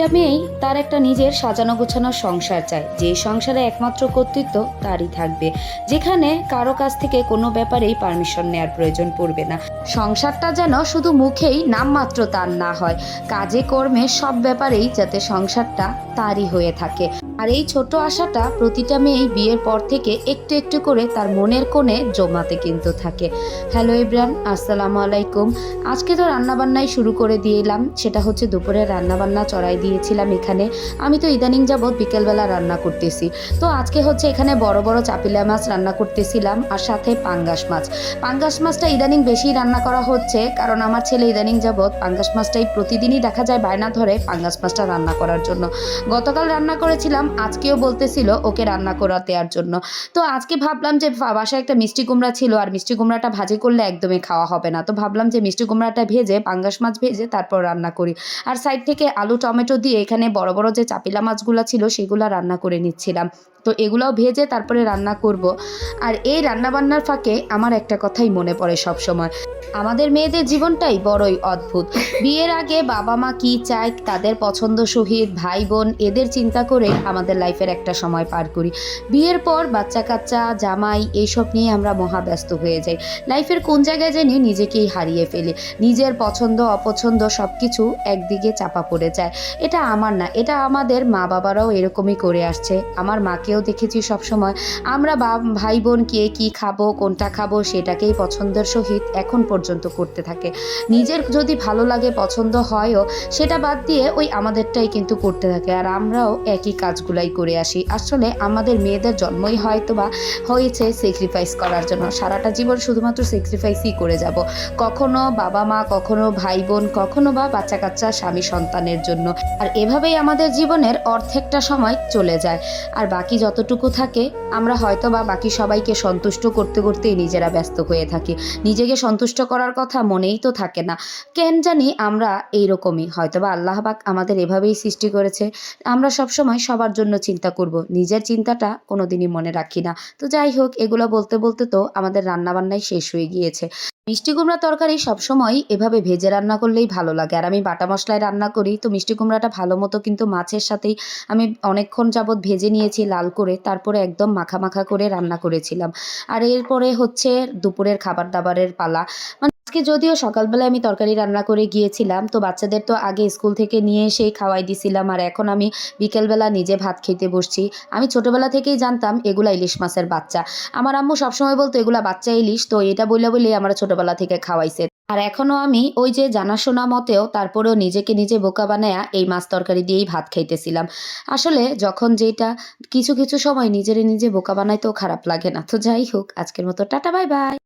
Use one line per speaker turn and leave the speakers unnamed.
একটা মেয়েই তার একটা নিজের সাজানো গোছানো সংসার চায়। যে সংসারে একমাত্র কর্তৃত্ব তারই থাকবে। যেখানে কারও কাছ থেকে কোনো ব্যাপারেই পারমিশন নেওয়ার প্রয়োজন পড়বে না। সংসারটা যেন শুধু মুখেই নামমাত্র তার না হয়। কাজে কর্মে সব ব্যাপারেই যাতে সংসারটা তারই হয়ে থাকে। আর এই ছোট আশাটা প্রতিটা মেয়েই বিয়ের পর থেকে একটু একটু করে তার মনের কোণে জমাতে কিন্তু থাকে। হ্যালো ইব্রান, আসসালামু আলাইকুম। আজকে তো রান্নাবান্নাই শুরু করে দিয়েলাম সেটা হচ্ছে দুপুরে রান্নাবান্না চড়াই দিয়েছিলাম এখানে। আমি তো ইদানিং যাবৎ বিকেলবেলা রান্না করতেছি। তো আজকে হচ্ছে এখানে বড় বড় চাপিলা মাছ রান্না করতেছিলাম আর সাথে পাঙ্গাস মাছ। পাঙ্গাস মাছটা ইদানিং বেশি রান্না করা হচ্ছে কারণ আমার ছেলে ইদানিং যাবৎ পাঙ্গাস মাছটাই প্রতিদিনই দেখা যায় বায়না ধরে পাঙ্গাস মাছটা রান্না করার জন্য। গতকাল রান্না করেছিলাম আজকেও বলতেছিল ওকে রান্না করা দেওয়ার জন্য। তো আজকে ভাবলাম যে বাসায় একটা মিষ্টি কুমড়া ছিল আর মিষ্টি কুমড়াটা ভাজি করলে একদমই খাওয়া হবে না। তো ভাবলাম যে মিষ্টি কুমড়াটা ভেজে, পাঙ্গাস মাছ ভেজে তারপর রান্না করি। আর সাইড থেকে আলু, টমেটো দিয়ে এখানে বড় বড় যে চাপিলা মাছগুলো ছিল সেগুলো রান্না করে নিচ্ছিলাম। তো এগুলোও ভেজে তারপরে রান্না করব। আর এই রান্নাবান্নার ফাঁকে আমার একটা কথাই মনে পড়ে সব সময় আমাদের মেয়েদের জীবনটাই বড়ই অদ্ভুত। বিয়ের আগে বাবা মা কি চায়, তাদের পছন্দ সহিত ভাই বোন, এদের চিন্তা করে আমাদের লাইফের একটা সময় পার করি। বিয়ের পর বাচ্চা কাচ্চা, জামাই, এইসব নিয়ে আমরা মহাব্যস্ত হয়ে যাই। লাইফের কোন জায়গায় জানি নিজেকেই হারিয়ে ফেলি। নিজের পছন্দ, অপছন্দ সব কিছু একদিকে চাপা পড়ে যায়। এটা আমার না, এটা আমাদের মা বাবারাও এরকমই করে আসছে। আমার মাকেও দেখেছি সব সময় আমরা বা ভাই বোন কে কি খাব, কোনটা খাব, সেটাকেই পছন্দের সহিত এখন পর্যন্ত করতে থাকে। নিজের যদি ভালো লাগে, পছন্দ হয়ও, সেটা বাদ দিয়ে ওই আমাদেরটাই কিন্তু করতে থাকে। আর আমরাও একই কাজগুলাই করে আসি। আসলে আমাদের মেয়েদের জন্মই হয়তো বা হয়েছে স্যাক্রিফাইস করার জন্য। সারাটা জীবন শুধুমাত্র স্যাক্রিফাইসই করে যাব। কখনো বাবা মা, কখনো ভাই বোন কখনো বা বাচ্চা কাচ্চা স্বামী সন্তানের জন্য। আর এভাবেই আমাদের জীবনের অর্ধেকটা সময় চলে যায়। আর বাকি যতটুকু থাকে, আমরা হয়তো বা বাকি সবাইকে সন্তুষ্ট করতে করতেই নিজেরা ব্যস্ত হয়ে থাকি। নিজেকে সন্তুষ্ট করার কথা মনেই তো থাকে না। কেন জানি আমরা এইরকমই। হয়তো বা আল্লাহ পাক আমাদের এভাবেই সৃষ্টি করেছে। আমরা সবসময় সবার জন্য চিন্তা করব। নিজের চিন্তাটা কোনোদিনই মনে রাখি না। তো যাই হোক, এগুলো বলতে বলতে তো আমাদের রান্নাবান্নাই শেষ হয়ে গিয়েছে। মিষ্টি কুমড়া তরকারি সবসময় এভাবে ভেজে রান্না করলেই ভালো লাগে। আর আমি বাটা মশলায় রান্না করি, তো মিষ্টি কুমড়াটা ভালো মতো কিন্তু মাছের সাথেই আমি অনেকক্ষণ যাবৎ ভেজে নিয়েছি লাল করে, তারপরে একদম মাখা মাখা করে রান্না করেছিলাম। আর এরপরে হচ্ছে দুপুরের খাবার দাবারের পালা। মানে আজকে যদিও সকালবেলায় আমি তরকারি রান্না করে গিয়েছিলাম, তো বাচ্চাদের তো আগে স্কুল থেকে নিয়ে এসেই খাওয়াই দিছিলাম, আর এখন আমি বিকেলবেলা নিজে ভাত খেতে বসছি। আমি ছোটবেলা থেকেই জানতাম এগুলা ইলিশ মাছের বাচ্চা। আমার আম্মু সবসময় বলতো, এগুলা বাচ্চা ইলিশ, তো এটা বলে বলেই আমরা ছোটবেলা থেকে খাওয়াইছে। আর এখনও আমি ওই যে জানাশোনা মতেও তারপরেও নিজেকে নিজে বোকা বানায়া এই মাছ তরকারি দিয়েই ভাত খাইতেছিলাম। আসলে যখন যেটা কিছু কিছু সময় নিজেরে নিজে বোকা বানাইতেও খারাপ লাগে না। তো যাই হোক, আজকের মতো টাটা, বাই বাই।